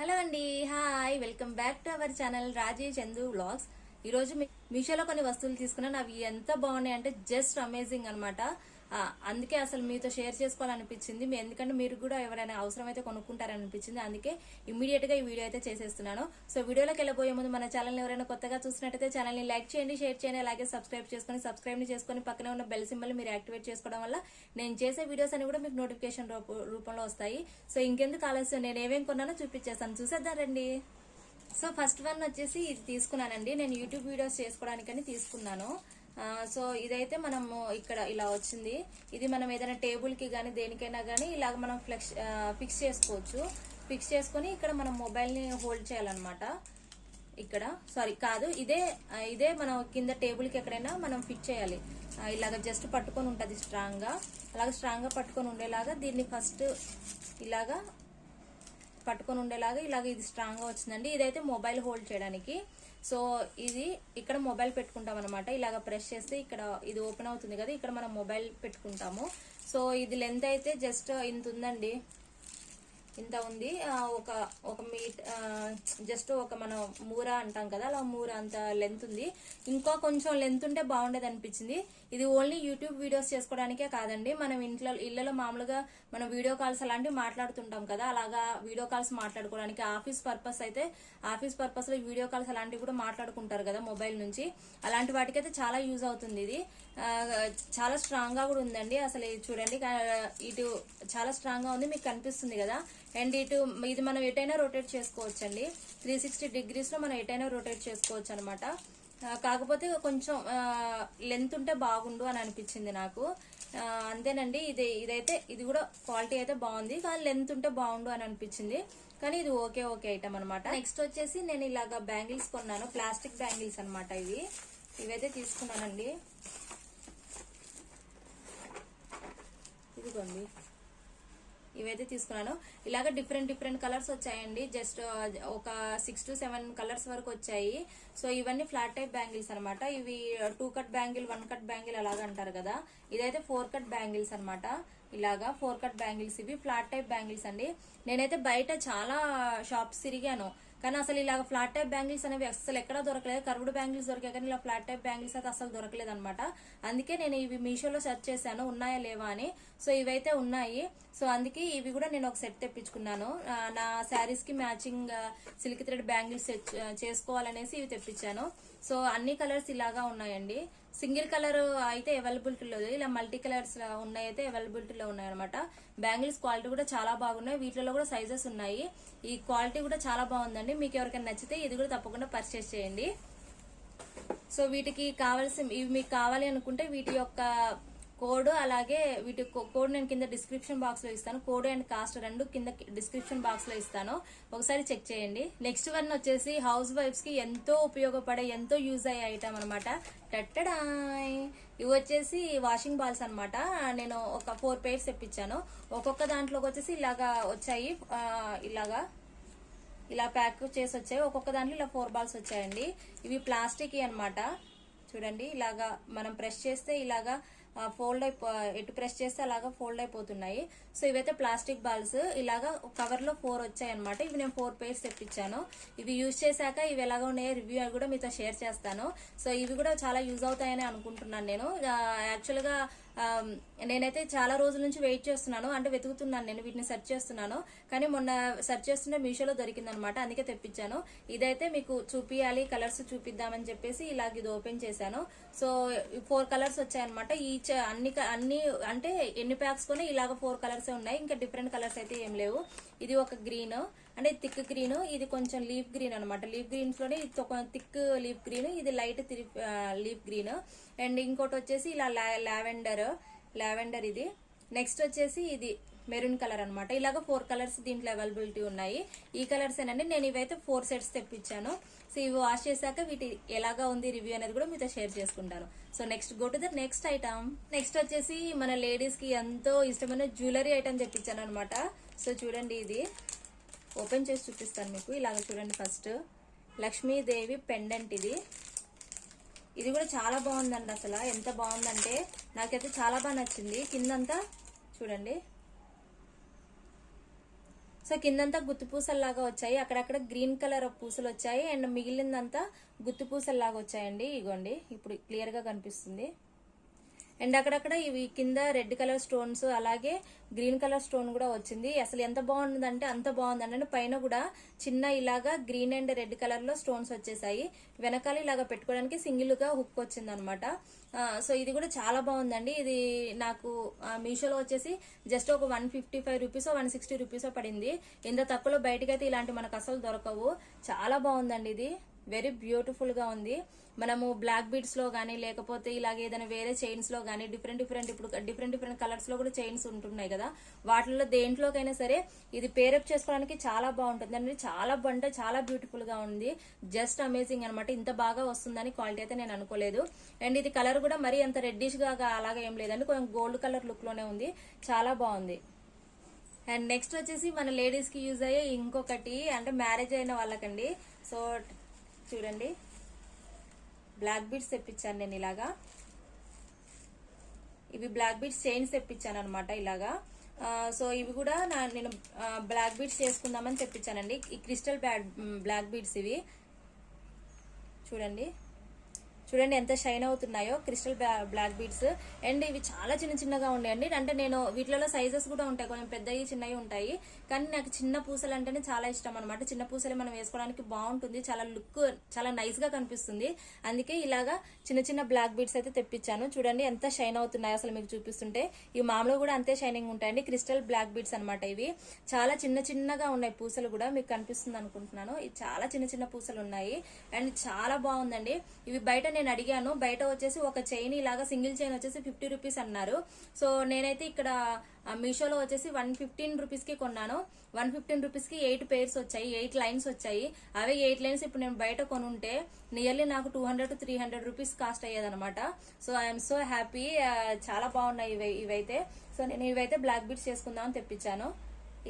Hello అండి hi welcome back to our channel Raji Chandu vlogs. ఈరోజు మీ- మీషోలో కొన్ని వస్తువులు తీసుకున్నాను. అవి ఎంత బాగున్నాయి అంటే జస్ట్ అమేజింగ్ అనమాట అందుకే అసలు మీతో షేర్ చేసుకోవాలనిపించింది. ఎందుకంటే మీరు కూడా ఎవరైనా అవసరమైతే కొనుక్కుంటారనిపించింది. అందుకే ఇమీడియట్గా ఈ వీడియో అయితే చేసేస్తున్నాను. సో వీడియోలోకి వెళ్ళబోయే ముందు మన ఛానల్ని ఎవరైనా కొత్తగా చూసినట్టయితే ఛానల్ని లైక్ చేయండి షేర్ చేయండి అలాగే సబ్స్క్రైబ్ చేసుకొని సబ్స్క్రైబ్ చేసుకొని పక్కనే ఉన్న బెల్ సింబల్ మీరు యాక్టివేట్ చేసుకోవడం వల్ల నేను చేసే వీడియోస్ అని కూడా మీకు నోటిఫికేషన్ రూపంలో వస్తాయి. సో ఇంకెందుకు ఆలస్యం? నేను ఏమేం కొన్నానో చూపించేస్తాను. చూసేద్దాం రండి. సో ఫస్ట్ వన్ వచ్చేసి ఇది తీసుకున్నానండి. నేను యూట్యూబ్ వీడియోస్ చేసుకోవడానికని తీసుకున్నాను. సో ఇదైతే మనము ఇక్కడ ఇలా వచ్చింది. ఇది మనం ఏదైనా టేబుల్కి కానీ దేనికైనా కానీ ఇలాగ మనం ఫ్లెక్స్ ఫిక్స్ చేసుకోవచ్చు. ఫిక్స్ చేసుకొని ఇక్కడ మనం మొబైల్ని హోల్డ్ చేయాలన్నమాట. ఇక్కడ సారీ కాదు ఇదే ఇదే మనం కింద టేబుల్కి ఎక్కడైనా మనం ఫిట్ చేయాలి. ఇలాగ జస్ట్ పట్టుకొని ఉంటది స్ట్రాంగ్గా. అలాగ స్ట్రాంగ్గా పట్టుకొని ఉండేలాగా దీన్ని ఫస్ట్ ఇలాగా పట్టుకొని ఉండేలాగా ఇలాగ ఇది స్ట్రాంగ్గా వచ్చిందండి. ఇదైతే మొబైల్ హోల్డ్ చేయడానికి. సో ఇది ఇక్కడ మొబైల్ పెట్టుకుంటాం అనమాట ఇలాగ ప్రెస్ చేస్తే ఇక్కడ ఇది ఓపెన్ అవుతుంది కదా ఇక్కడ మనం మొబైల్ పెట్టుకుంటాము. సో ఇది లెంత్ అయితే జస్ట్ ఇంత ఉందండి. ఇంత ఉంది. ఒక ఒక మీట్ జస్ట్ ఒక మనం మూర అంటాం కదా అలా మూర అంత లెంత్ ఉంది. ఇంకా కొంచెం లెంత్ ఉంటే బాగుండేది అనిపించింది. ఇది ఓన్లీ యూట్యూబ్ వీడియోస్ చేసుకోవడానికే కాదండి. మనం ఇంట్లో ఇళ్ళలో మామూలుగా మనం వీడియో కాల్స్ అలాంటివి మాట్లాడుతుంటాం కదా అలాగా వీడియో కాల్స్ మాట్లాడుకోవడానికి ఆఫీస్ పర్పస్ అయితే ఆఫీస్ పర్పస్లో వీడియో కాల్స్ అలాంటివి కూడా మాట్లాడుకుంటారు కదా మొబైల్ నుంచి. అలాంటి వాటికైతే చాలా యూజ్ అవుతుంది ఇది. చాలా స్ట్రాంగ్గా కూడా ఉందండి. అసలు ఇది చూడండి ఇటు చాలా స్ట్రాంగ్గా ఉంది మీకు కనిపిస్తుంది కదా. అండ్ ఇటు ఇది మనం ఎటైనా రొటేట్ చేసుకోవచ్చండి. త్రీ సిక్స్టీ డిగ్రీస్లో మనం ఎటైనా రొటేట్ చేసుకోవచ్చు అనమాట కాకపోతే కొంచెం లెంత్ ఉంటే బాగుండు అని అనిపించింది నాకు. అంతేనండి ఇది ఇదైతే ఇది కూడా క్వాలిటీ అయితే బాగుంది కానీ లెంత్ ఉంటే బాగుండు అని అనిపించింది. కానీ ఇది ఓకే ఓకే ఐటమ్ అనమాట నెక్స్ట్ వచ్చేసి నేను ఇలాగా బ్యాంగిల్స్ కొన్నాను ప్లాస్టిక్ బ్యాంగిల్స్ అనమాట ఇవి. ఇవైతే తీసుకున్నానండి. ఇదిగోండి. ఇవైతే తీసుకున్నాను. ఇలాగ డిఫరెంట్ డిఫరెంట్ కలర్స్ వచ్చాయండి. జస్ట్ ఒక సిక్స్ టు సెవెన్ కలర్స్ వరకు వచ్చాయి. సో ఇవన్నీ ఫ్లాట్ టైప్ బ్యాంగిల్స్ అనమాట ఇవి two cut bangle one cut bangle అలాగ అంటారు కదా. ఇదైతే ఫోర్ కట్ బ్యాంగిల్స్ అనమాట ఇలాగా ఫోర్ కట్ బ్యాంగిల్స్ ఇవి ఫ్లాట్ టైప్ బ్యాంగిల్స్ అండి. నేనైతే బయట చాలా షాప్స్ తిరిగాను. కానీ అసలు ఇలాగ ఫ్లాట్ టైప్ బ్యాంగిల్స్ అనేవి అసలు ఎక్కడా దొరకలేదు. కర్వ్డ్ బ్యాంగిల్స్ దొరికాయి కానీ ఇలా ఫ్లాట్ టైప్ బ్యాంగిల్స్ అయితే అసలు దొరకలేదు అనమాట అందుకే నేను ఇవి మీషోలో సెర్చ్ చేశాను. ఉన్నాయా లేవా అని. సో ఇవైతే ఉన్నాయి. సో అందుకే ఇవి కూడా నేను ఒక సెట్ తెప్పించుకున్నాను. నా శారీస్కి మ్యాచింగ్ సిల్క్ థ్రెడ్ బ్యాంగిల్స్ చేసుకోవాలనేసి ఇవి తెప్పించాను. సో అన్ని కలర్స్ ఇలాగా ఉన్నాయండి. సింగిల్ కలర్ అయితే అవైలబిలిటీ లేదు. ఇలా మల్టీ కలర్స్ ఉన్నాయి అయితే అవైలబిలిటీలో ఉన్నాయి అనమాట బ్యాంగిల్స్ క్వాలిటీ కూడా చాలా బాగున్నాయి. వీటిలో కూడా సైజెస్ ఉన్నాయి. ఈ క్వాలిటీ కూడా చాలా బాగుందండి. మీకు ఎవరికైనా నచ్చితే ఇది కూడా తప్పకుండా పర్చేస్ చేయండి. సో వీటికి కావాల్సిన ఇవి మీకు కావాలి అనుకుంటే వీటి యొక్క కోడ్ అలాగే వీటి కో- కోడ్ నేను కింద డిస్క్రిప్షన్ బాక్స్లో ఇస్తాను. కోడ్ అండ్ కాస్ట్ రెండు కింద డిస్క్రిప్షన్ బాక్స్లో ఇస్తాను. ఒకసారి చెక్ చేయండి. నెక్స్ట్ వన్ వచ్చేసి హౌస్ వైఫ్స్కి ఎంతో ఉపయోగపడే ఎంతో యూజ్ అయ్యే ఐటమ్ అనమాట టట్టడాయ్! ఇవి వచ్చేసి వాషింగ్ బాల్స్ అనమాట నేను ఒక ఫోర్ పేర్స్ తెప్పించాను. ఒక్కొక్క దాంట్లోకి వచ్చేసి ఇలాగా వచ్చాయి. ఇలాగా ఇలా ప్యాక్ చేసి వచ్చాయి. ఒక్కొక్క దాంట్లో ఇలా ఫోర్ బాల్స్ వచ్చాయండి. ఇవి ప్లాస్టిక్ అనమాట చూడండి ఇలాగా మనం ప్రెస్ చేస్తే ఇలాగా ఫోల్డ్ అయిపో ఎటు ప్రెస్ చేస్తే అలాగా ఫోల్డ్ అయిపోతున్నాయి. సో ఇవైతే ప్లాస్టిక్ బాల్స్. ఇలాగా కవర్లో ఫోర్ వచ్చాయి అనమాట ఇవి నేను ఫోర్ పేర్స్ తెప్పించాను. ఇవి యూజ్ చేశాక ఇవి ఎలాగ ఉన్నాయో రివ్యూ కూడా మీతో షేర్ చేస్తాను. సో ఇవి కూడా చాలా యూజ్ అవుతాయని అనుకుంటున్నాను నేను. యాక్చువల్గా నేనైతే చాలా రోజుల నుంచి వెయిట్ చేస్తున్నాను. అంటే వెతుకుతున్నాను నేను వీటిని సెర్చ్ చేస్తున్నాను. కానీ మొన్న సెర్చ్ చేస్తుంటే మీషోలో దొరికింది అనమాట అందుకే తెప్పించాను. ఇదైతే మీకు చూపియాలి కలర్స్ చూపిద్దామని చెప్పేసి ఇలాగ ఇది ఓపెన్ చేశాను. సో ఫోర్ కలర్స్ వచ్చాయన్నమాట ఈ అన్ని అన్ని అంటే ఎన్ని ప్యాక్స్ కొని ఇలాగ ఫోర్ కలర్స్ ఉన్నాయి. ఇంకా డిఫరెంట్ కలర్స్ అయితే ఏం లేవు. ఇది ఒక గ్రీన్. అంటే థిక్ గ్రీన్ ఇది కొంచెం లీఫ్ గ్రీన్ అనమాట లీఫ్ గ్రీన్స్లోనే ఇది థిక్ లీఫ్ గ్రీన్ ఇది లైట్ లీఫ్ గ్రీన్ అండ్ ఇంకోటి వచ్చేసి ఇలా లావెండర్ లావెండర్ ఇది. నెక్స్ట్ వచ్చేసి ఇది మెరూన్ కలర్ అనమాట ఇలాగ ఫోర్ కలర్స్ దీంట్లో అవైలబిలిటీ ఉన్నాయి. ఈ కలర్స్ ఏనండి నేను ఇవైతే ఫోర్ సెట్స్ తెప్పించాను. సో ఇవి వాష్ చేశాక వీటి ఎలాగా ఉంది రివ్యూ అనేది కూడా మీతో షేర్ చేసుకుంటాను. So next go to the next item next వచ్చేసి మన లేడీస్కి ఎంతో ఇష్టమైన జ్యువెలరీ ఐటమ్ తెప్పించాను అనమాట సో చూడండి ఇది. ఓపెన్ చేసి చూపిస్తాను మీకు. ఇలాగ చూడండి ఫస్ట్. లక్ష్మీదేవి పెండెంట్ ఇది. ఇది కూడా చాలా బాగుందండి అసలు. ఎంత బాగుందంటే నాకైతే చాలా బాగా నచ్చింది. కిందంతా చూడండి. సో కిందంతా గుత్తి పూసల్లాగా వచ్చాయి. అక్కడక్కడ గ్రీన్ కలర్ పూసలు వచ్చాయి. అండ్ మిగిలిందంతా గుత్తి పూసల్లాగా వచ్చాయండి. ఇగోండి. ఇప్పుడు క్లియర్గా కనిపిస్తుంది. అండ్ అక్కడక్కడ ఇవి కింద రెడ్ కలర్ స్టోన్స్ అలాగే గ్రీన్ కలర్ స్టోన్ కూడా వచ్చింది. అసలు ఎంత బాగుందంటే అంత బాగుందండి. పైన కూడా చిన్న ఇలాగా గ్రీన్ అండ్ రెడ్ కలర్లో స్టోన్స్ వచ్చేసాయి. వెనకాల ఇలాగా పెట్టుకోవడానికి సింగిల్గా హుక్ వచ్చింది అనమాట సో ఇది కూడా చాలా బాగుందండి. ఇది నాకు మీషోలో వచ్చేసి జస్ట్ ఒక one fifty five rupees one sixty rupees పడింది. ఇంత తక్కువలో బయటకైతే ఇలాంటి మనకు అసలు దొరకవు. చాలా బాగుందండి ఇది. వెరీ బ్యూటిఫుల్గా ఉంది. మనము బ్లాక్ బీడ్స్లో గానీ లేకపోతే ఇలాగ ఏదైనా వేరే చైన్స్లో గానీ డిఫరెంట్ డిఫరెంట్ ఇప్పుడు డిఫరెంట్ డిఫరెంట్ కలర్స్లో కూడా చైన్స్ ఉంటున్నాయి కదా. వాటిల్లో దేంట్లోకైనా సరే ఇది పేరప్ చేసుకోవడానికి చాలా బాగుంటుంది. అండి చాలా బంట చాలా బ్యూటిఫుల్గా ఉంది. జస్ట్ అమేజింగ్ అనమాట ఇంత బాగా వస్తుందని క్వాలిటీ అయితే నేను అనుకోలేదు. అండ్ ఇది కలర్ కూడా మరీ అంత రెడ్డిష్గా అలాగే ఏం లేదండి. కొంచెం గోల్డ్ కలర్ లుక్లోనే ఉంది. చాలా బాగుంది. అండ్ నెక్స్ట్ వచ్చేసి మన లేడీస్కి యూజ్ అయ్యే ఇంకొకటి అంటే మ్యారేజ్ అయిన వాళ్ళకండి. సో చూడండి. బ్లాక్ బీడ్స్ తెప్పించాను నేను ఇలాగా. ఇవి బ్లాక్ బీడ్స్ చైన్స్ తెప్పించాను అనమాట ఇలాగా. సో ఇవి కూడా నా నేను బ్లాక్ బీడ్స్ చేసుకుందామని తెప్పించానండి. ఈ క్రిస్టల్ బ్లాక్ బీడ్స్ ఇవి. చూడండి. చూడండి ఎంత షైన్ అవుతున్నాయో క్రిస్టల్ బ్లాక్ బీడ్స్. అండ్ ఇవి చాలా చిన్న చిన్నగా ఉన్నాయండి. అంటే నేను వీటిలో సైజెస్ కూడా ఉంటాయి. కొంచెం పెద్దవి చిన్నవి ఉంటాయి. కానీ నాకు చిన్న పూసలు అంటేనే చాలా ఇష్టం అనమాట చిన్న పూసలే మనం వేసుకోవడానికి బాగుంటుంది. చాలా లుక్ చాలా నైస్గా కనిపిస్తుంది. అందుకే ఇలాగా చిన్న చిన్న బ్లాక్ బీడ్స్ అయితే తెప్పించాను. చూడండి ఎంత షైన్ అవుతున్నాయి అసలు మీకు చూపిస్తుంటే. ఈ మామూలు కూడా అంతే షైనింగ్ ఉంటాయండి. క్రిస్టల్ బ్లాక్ బీడ్స్ అనమాట ఇవి. చాలా చిన్న చిన్నగా ఉన్నాయి పూసలు కూడా. మీకు కనిపిస్తుంది అనుకుంటున్నాను. ఇవి చాలా చిన్న చిన్న పూసలు ఉన్నాయి. అండ్ చాలా బాగుందండి. ఇవి బయట నేను అడిగాను. బయట వచ్చేసి ఒక చైన్ ఇలాగా సింగిల్ చైన్ వచ్చేసి ఫిఫ్టీ రూపీస్ అన్నారు. సో నేనైతే ఇక్కడ మీషోలో వచ్చేసి వన్ ఫిఫ్టీన్ రూపీస్కి కొన్నాను. వన్ ఫిఫ్టీన్ రూపీస్కి ఎయిట్ పేర్స్ వచ్చాయి ఎయిట్ లైన్స్ వచ్చాయి. అవే ఎయిట్ లైన్స్ ఇప్పుడు నేను బయట కొనుంటే నియర్లీ నాకు two hundred to three hundred rupees cost అయ్యేదన్నమాట. So I'm so happy చాలా బాగున్నాయి ఇవి ఇవైతే. సో నేను ఇవైతే బ్లాక్ బీట్స్ చేసుకుందామని తెప్పించాను.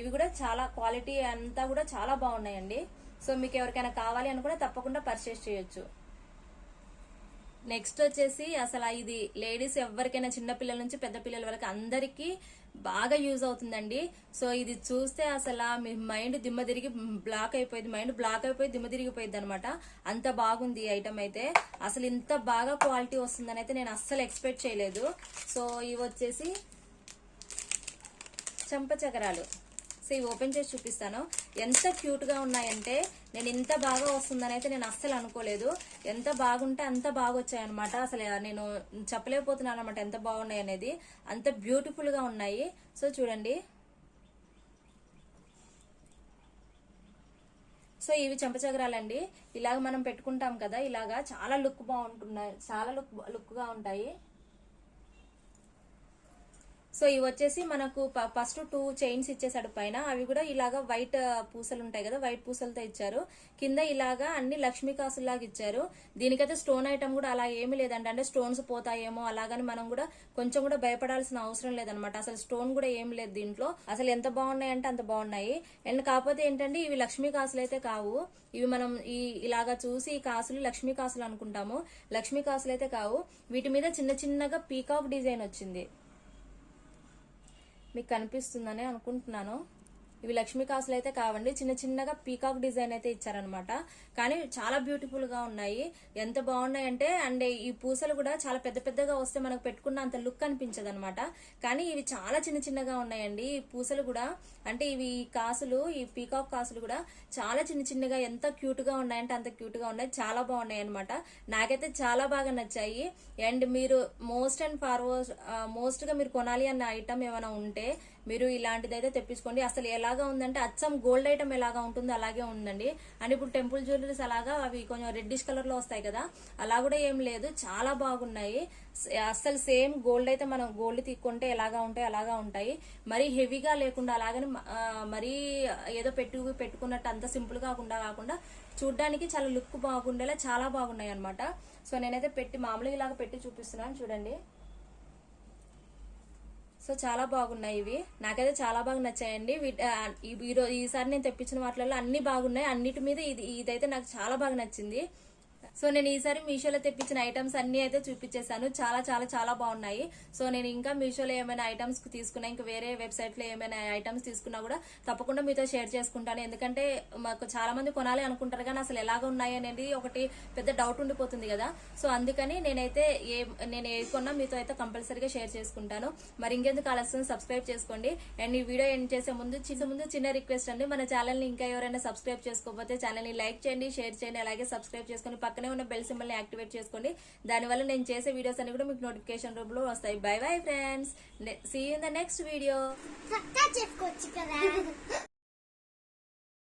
ఇవి కూడా చాలా క్వాలిటీ అంతా కూడా చాలా బాగున్నాయండి. సో మీకు ఎవరికైనా కావాలి అనుకుంటే తప్పకుండా పర్చేస్ చేయొచ్చు. నెక్స్ట్ వచ్చేసి అసలు ఇది లేడీస్ ఎవరికైనా చిన్నపిల్లల నుంచి పెద్ద పిల్లల వరకు అందరికీ బాగా యూజ్ అవుతుందండి. సో ఇది చూస్తే అసలు మీ మైండ్ దిమ్మ తిరిగి బ్లాక్ అయిపోయింది. మైండ్ బ్లాక్ అయిపోయి దిమ్మ తిరిగిపోయింది అనమాట. అంత బాగుంది ఈ ఐటమ్ అయితే. అసలు ఇంత బాగా క్వాలిటీ వస్తుందని అయితే నేను అస్సలు ఎక్స్పెక్ట్ చేయలేదు. సో ఇవి వచ్చేసి చెంప చకరాలు సో ఇవి ఓపెన్ చేసి చూపిస్తాను. ఎంత క్యూట్గా ఉన్నాయంటే నేను ఇంత బాగా వస్తుందని అయితే నేను అస్సలు అనుకోలేదు. ఎంత బాగుంటే అంత బాగా వచ్చాయన్నమాట అసలు నేను చెప్పలేకపోతున్నాను అనమాట ఎంత బాగున్నాయి అనేది. అంత బ్యూటిఫుల్గా ఉన్నాయి. సో చూడండి. సో ఇవి చెంపచగరాలండి. ఇలాగ మనం పెట్టుకుంటాం కదా ఇలాగా చాలా లుక్ బాగుంటున్నాయి. చాలా లుక్ లుక్గా ఉంటాయి. సో ఇవి వచ్చేసి మనకు ఫస్ట్ టూ చైన్స్ ఇచ్చేసాడు పైన. అవి కూడా ఇలాగా వైట్ uh, పూసలు ఉంటాయి కదా వైట్ పూసలతో ఇచ్చారు. కింద ఇలాగా అన్ని లక్ష్మీ కాసులాగా ఇచ్చారు. దీనికైతే స్టోన్ ఐటమ్ కూడా అలా ఏమీ లేదండి. అంటే స్టోన్స్ పోతాయేమో అలాగని మనం కూడా కొంచెం కూడా భయపడాల్సిన అవసరం లేదనమాట అసలు స్టోన్ కూడా ఏం లేదు దీంట్లో. అసలు ఎంత బాగున్నాయి అంటే అంత బాగున్నాయి. అండ్ కాకపోతే ఏంటంటే ఇవి లక్ష్మీ కాసులు అయితే కావు. ఇవి మనం ఈ ఇలాగా చూసి ఈ కాసులు లక్ష్మీ కాసులు అనుకుంటాము. లక్ష్మీ కాసులు అయితే కావు. వీటి మీద చిన్న చిన్నగా పీకాక్ డిజైన్ వచ్చింది. మీకు కనిపిస్తుందని అనుకుంటున్నాను. ఇవి లక్ష్మీ కాసులు అయితే కావండి. చిన్న చిన్నగా పీకాక్ డిజైన్ అయితే ఇచ్చారనమాట కానీ చాలా బ్యూటిఫుల్గా ఉన్నాయి. ఎంత బాగున్నాయి అంటే అండ్ ఈ పూసలు కూడా చాలా పెద్ద పెద్దగా వస్తే మనకు పెట్టుకున్న అంత లుక్ అనిపించదు అనమాట కానీ ఇవి చాలా చిన్న చిన్నగా ఉన్నాయండి. ఈ పూసలు కూడా అంటే ఇవి ఈ కాసులు ఈ పీకాక్ కాసులు కూడా చాలా చిన్న చిన్నగా ఎంత క్యూట్గా ఉన్నాయంటే అంత క్యూట్గా ఉన్నాయి. చాలా బాగున్నాయి అనమాట నాకైతే చాలా బాగా నచ్చాయి. అండ్ మీరు మోస్ట్ అండ్ ఫార్వర్డ్ మోస్ట్గా మీరు కొనాలి అన్న ఐటమ్ ఏమైనా ఉంటే మీరు ఇలాంటిదైతే తెప్పించుకోండి. అసలు ఎలాగా ఉందంటే అచ్చం గోల్డ్ ఐటమ్ ఎలాగా ఉంటుందో అలాగే ఉందండి. అండ్ ఇప్పుడు టెంపుల్ జ్యువెలరీస్ అలాగా అవి కొంచెం రెడ్డిష్ కలర్లో వస్తాయి కదా అలా కూడా ఏం లేదు. చాలా బాగున్నాయి. అసలు సేమ్ గోల్డ్ అయితే మనం గోల్డ్ తీసుకుంటే ఎలాగా ఉంటాయి అలాగా ఉంటాయి. మరీ హెవీగా లేకుండా అలాగని మరీ ఏదో పెట్టు పెట్టుకున్నట్టు అంత సింపుల్ కాకుండా కాకుండా చూడ్డానికి చాలా లుక్ బాగుండేలా చాలా బాగున్నాయి అనమాట సో నేనైతే పెట్టి మామూలుగా ఇలాగా పెట్టి చూపిస్తున్నాను చూడండి. సో చాలా బాగున్నాయి ఇవి. నాకైతే చాలా బాగా నచ్చాయండి. వీటి- ఈసారి నేను తెప్పించిన వాటిలలో అన్ని బాగున్నాయి. అన్నిటి మీద ఇది ఇదైతే నాకు చాలా బాగా నచ్చింది. సో నేను ఈసారి మీషోలో తెప్పించిన ఐటమ్స్ అన్ని అయితే చూపించేశాను. చాలా చాలా చాలా బాగున్నాయి. సో నేను ఇంకా మీషోలో ఏమైనా ఐటమ్స్ తీసుకున్నా ఇంకా వేరే వెబ్సైట్లో ఏమైనా ఐటమ్స్ తీసుకున్నా కూడా తప్పకుండా మీతో షేర్ చేసుకుంటాను. ఎందుకంటే మాకు చాలా మంది కొనాలి అనుకుంటారు కానీ అసలు ఎలాగ ఉన్నాయి అనేది ఒకటి పెద్ద డౌట్ ఉండిపోతుంది కదా. సో అందుకని నేనైతే ఏ నేను ఏ కొన్నా మీతో అయితే కంపల్సరీగా షేర్ చేసుకుంటాను. మరి ఇంకెందుకు ఆలస్యం? సబ్స్క్రైబ్ చేసుకోండి. అండ్ ఈ వీడియో ఎండ్ చేసే ముందు చిన్న ముందు చిన్న రిక్వెస్ట్ అండి. మన ఛానల్ని ఇంకా ఎవరైనా సబ్స్క్రైబ్ చేసుకోకపోతే ఛానల్ని లైక్ చేయండి షేర్ చేయండి అలాగే సబ్స్క్రైబ్ చేసుకొని పక్కన ఉన్న బెల్ సింబల్ని యాక్టివేట్ చేసుకోండి. దానివల్ల నేను చేసే వీడియోస్ అన్ని కూడా మీకు నోటిఫికేషన్ రూపంలో వస్తాయి. Bye bye friends see in the next video చేసుకోవచ్చు కదా.